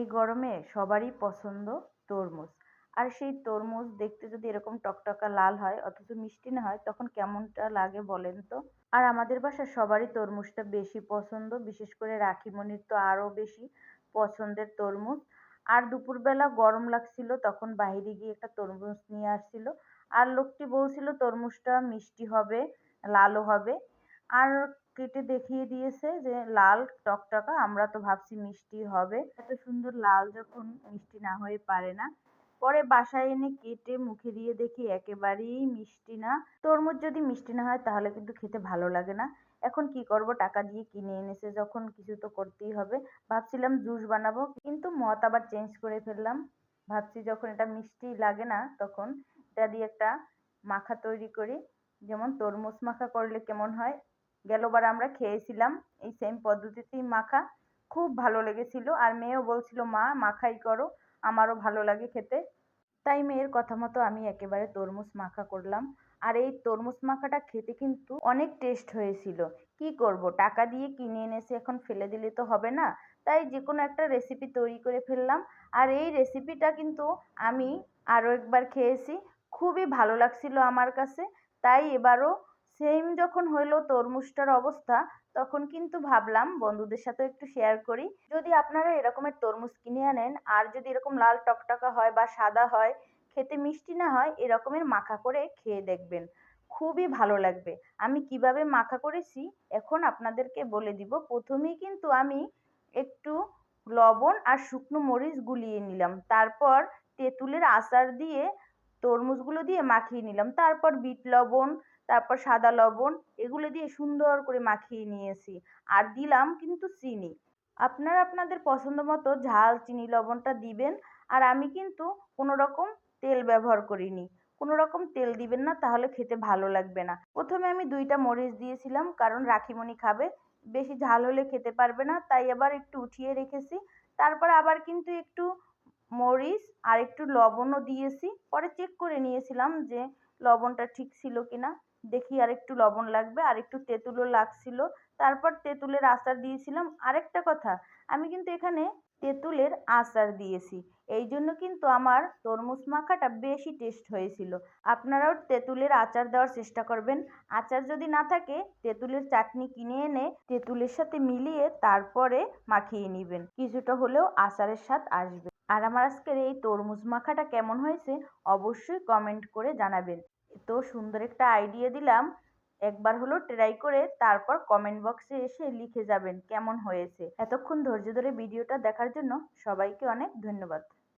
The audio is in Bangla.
এই গরমে সবারই পছন্দ তরমুজ। আর সেই তরমুজ দেখতে যদি এরকম টকটকা লাল হয় অথচ মিষ্টি না হয়, তখন কেমনটা লাগে বলেন তো? আর আমাদের বাসার সবারই তরমুজটা বেশি পছন্দ, বিশেষ করে রাখিমণির তো আরও বেশি পছন্দের তরমুজ। আর দুপুরবেলা গরম লাগছিল, তখন বাইরে গিয়ে একটা তরমুজ নিয়ে আসছিল। আর লোকটি বলছিল, তরমুজটা মিষ্টি হবে, লালও হবে। আর কেটে দেখিয়ে দিয়েছে যে, লাল টকটকা আমরা তো ভাবছি মিষ্টি হবে। এত সুন্দর লাল যখন মিষ্টি না হয়ে পারে না। পরে বাসায় এনে কেটে মুখে দিয়ে দেখি একেবারেই মিষ্টি না। তরমুজ যদি মিষ্টি না হয়, তাহলে কিন্তু খেতে ভালো লাগে না। এখন কি করব? টাকা দিয়ে কিনে এনেছে, যখন কিছু তো করতেই হবে। ভাবছিলাম জুস বানাবো, কিন্তু মত আবার চেঞ্জ করে ফেললাম। ভাবছি যখন এটা মিষ্টি লাগে না, তখন এটা দিয়ে একটা মাখা তৈরি করি। যেমন তরমুজ মাখা করলে কেমন হয়? গেলবার আমরা খেয়েছিলাম এই সেম পদ্ধতিতেই মাখা। খুব ভালো লেগেছিল। আর মেয়েও বলছিল, মা, মাখাই করো, আমারও ভালো লাগে খেতে। তাই মেয়ের কথা মতো আমি একেবারে তরমুজ মাখা করলাম। আর এই তরমুজ মাখাটা খেতে কিন্তু অনেক টেস্ট হয়েছিল। কি করব, টাকা দিয়ে কিনে এনেছি, এখন ফেলে দিলে তো হবে না। তাই যে কোনো একটা রেসিপি তৈরি করে ফেললাম। আর এই রেসিপিটা কিন্তু আমি আরও একবার খেয়েছি। খুবই ভালো লাগছিল আমার কাছে। তাই এবারও সেম যখন হইল তরমুজটার অবস্থা, তখন কিন্তু ভাবলাম বন্ধুদের সাথে একটু শেয়ার করি। যদি আপনারা এরকমের তরমুজ কিনে আনেন, আর যদি এরকম লাল টকটকা হয় বা সাদা হয়, খেতে মিষ্টি না হয় এরকমের মাখা করে খেয়ে দেখবেন। খুবই ভালো লাগবে। আমি কীভাবে মাখা করেছি, এখন আপনাদেরকে বলে দিব। প্রথমেই কিন্তু আমি একটু লবণ আর শুকনো মরিচ গুলিয়ে নিলাম। তারপর তেঁতুলের আচার দিয়ে তরমুজগুলো দিয়ে মাখিয়ে নিলাম। তারপর বিট লবণ তারপর সাদা লবণ, এগুলো দিয়ে সুন্দর করে মাখিয়ে নিয়েছি। আর দিলাম কিন্তু চিনি। আপনারা আপনাদের পছন্দ মতো ঝাল চিনি লবণটা দিবেন, আর আমি কিন্তু কোনো রকম তেল ব্যবহার করিনি। কোনো রকম তেল দিবেন না, তাহলে খেতে ভালো লাগবে না। প্রথমে আমি দুইটা মরিচ দিয়েছিলাম, কারণ রাখিমণি খাবে। বেশি ঝাল হলে খেতে পারবে না, তাই আবার একটু উঠিয়ে রেখেছি। তারপর আবার কিন্তু একটু মরিচ আর একটু লবণও দিয়েছি। পরে চেক করে নিয়েছিলাম যে লবণটা ঠিক ছিল কিনা। দেখি আর একটু লবণ লাগবে, আর একটু তেঁতুলও লাগছিল। তারপর তেঁতুলের আচার দিয়েছিলাম। আরেকটা কথা, আমি কিন্তু এখানে তেঁতুলের আচার দিয়েছি। এই জন্য কিন্তু আমার তরমুজ মাখাটা বেশি টেস্ট হয়েছিল। আপনারাও তেঁতুলের আচার দেওয়ার চেষ্টা করবেন। আচার যদি না থাকে, তেঁতুলের চাটনি কিনে এনে তেঁতুলের সাথে মিলিয়ে তারপরে মাখিয়ে নেবেন। কিছুটা হলেও আচারের স্বাদ আসবে। আর আমার আজকের এই তরমুজ মাখাটা কেমন হয়েছে, অবশ্যই কমেন্ট করে জানাবেন। তো সুন্দর একটা আইডিয়া দিলাম। একবার হলো ট্রাই করে তারপর কমেন্ট বক্সে এসে লিখে যাবেন কেমন হয়েছে। এতক্ষণ ধৈর্য ধরে ভিডিওটা দেখার জন্য সবাইকে অনেক ধন্যবাদ।